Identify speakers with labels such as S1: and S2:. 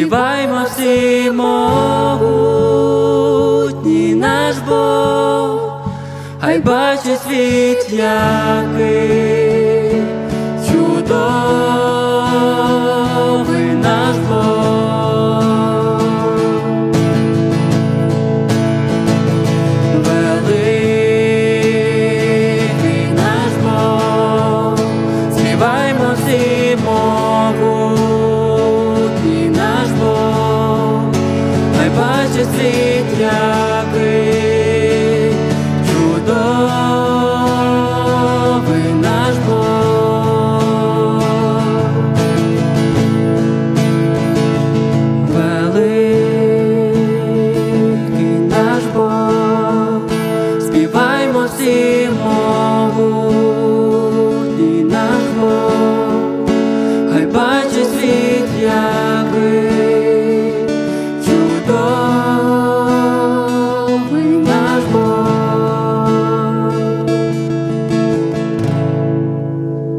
S1: Співаймо всі могутній наш Бог, хай бачить світ який чудовий наш Бог. Великий наш Бог, співаймо всі часи для.